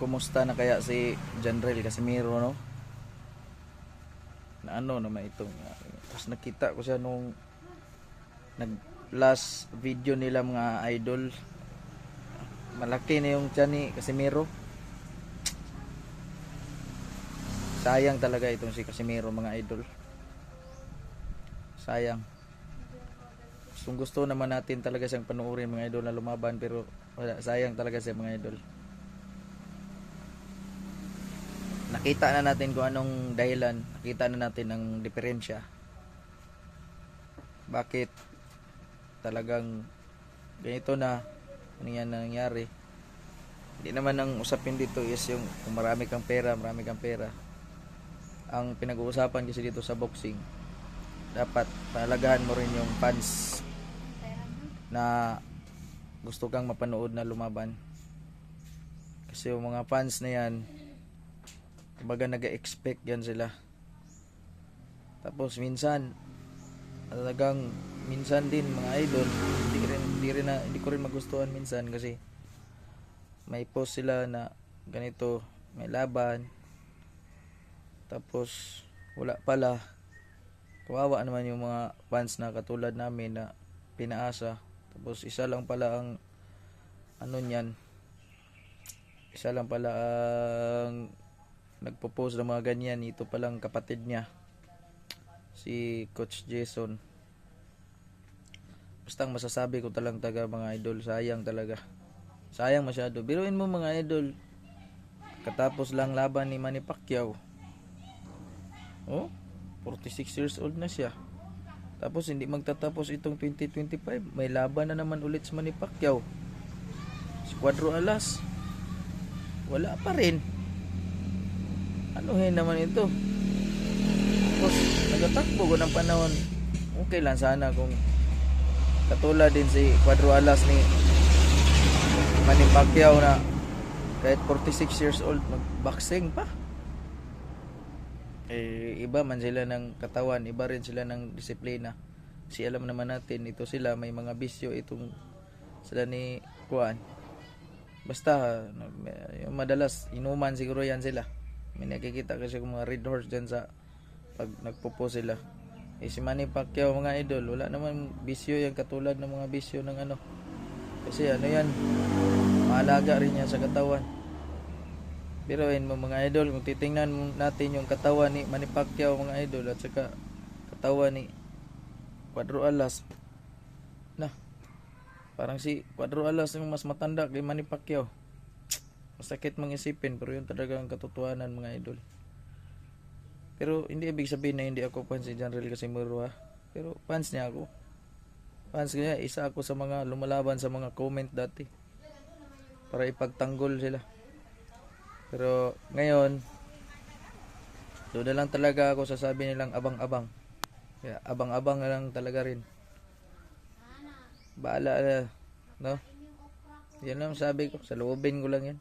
kumusta na kaya si Janrel Casimiro no? Na ano naman itong tapos nakita ko siya nung nag last video nila mga idol. Malaki na yung tiyan ni Casimiro sayang talaga itong si Casimiro mga idol. Sayang. Gustong gusto naman natin talaga siyang panuorin mga idol na lumaban pero sayang talaga siya mga idol nakita na natin kung anong dahilan. Nakita na natin ang diferensya. Bakit talagang ganito na? Ano yan na nangyari? Hindi naman ang usapin dito is yung kung marami kang pera marami kang pera. Ang pinag-uusapan kasi dito sa boxing dapat palagahan mo rin yung fans na gusto kang mapanood na lumaban. Kasi yung mga fans na yan kumbaga nag-expect yan sila. Tapos minsan talagang minsan din mga idol hindi rin hindi rin na, hindi ko rin magustuhan minsan kasi may post sila na ganito may laban. Tapos wala pala. Kawawa naman yung mga fans na katulad namin na pinaasa. Tapos isa lang pala ang ano niyan. Isa lang pala ang nagpo-post ng mga ganyan. Ito palang kapatid niya. Si Coach Jason. Basta ang masasabi ko talang taga mga idol sayang talaga. Sayang masyado. Biruin mo mga idol. Katapos lang laban ni Manny Pacquiao. Oh 46 years old na siya. Tapos hindi magtatapos itong 2025 may laban na naman ulit sa Manny Pacquiao. Si Cuadro Alas. Wala pa rin anuhin naman ito. Tapos nagatakbo ko ng panahon. Okay lang sana kung katulad din si Cuadro Alas ni Manny Pacquiao na kahit 46 years old magboxing pa. Eh iba man sila ng katawan iba rin sila ng disiplina. Kasi alam naman natin ito sila may mga bisyo itong sila ni Kuan basta yung madalas inuman siguro yan sila may nakikita kasi kung mga red horse dyan sa pag nagpupo sila. Eh si Manny Pacquiao mga idol wala naman bisyo yan katulad ng mga bisyo ng ano. Kasi ano yan maalaga rin yan sa katawan. Pero yun mo mga idol kung titingnan natin yung katawan ni Manny Pacquiao mga idol at saka katawan ni Cuadro Alas na parang si Cuadro Alas yung mas matanda kay Manny Pacquiao masakit mang isipin pero yun talaga ang katotohanan mga idol. Pero hindi ibig sabihin na hindi ako fans si General Casimiro ha? Pero fans niya ako. Fans niya isa ako sa mga lumalaban sa mga comment dati. Para ipagtanggol sila. Pero ngayon doon na lang talaga ako sasabi nilang abang-abang. Kaya abang-abang na lang talaga rin. Baala na no? Yan lang sabi ko. Sa loobin ko lang yan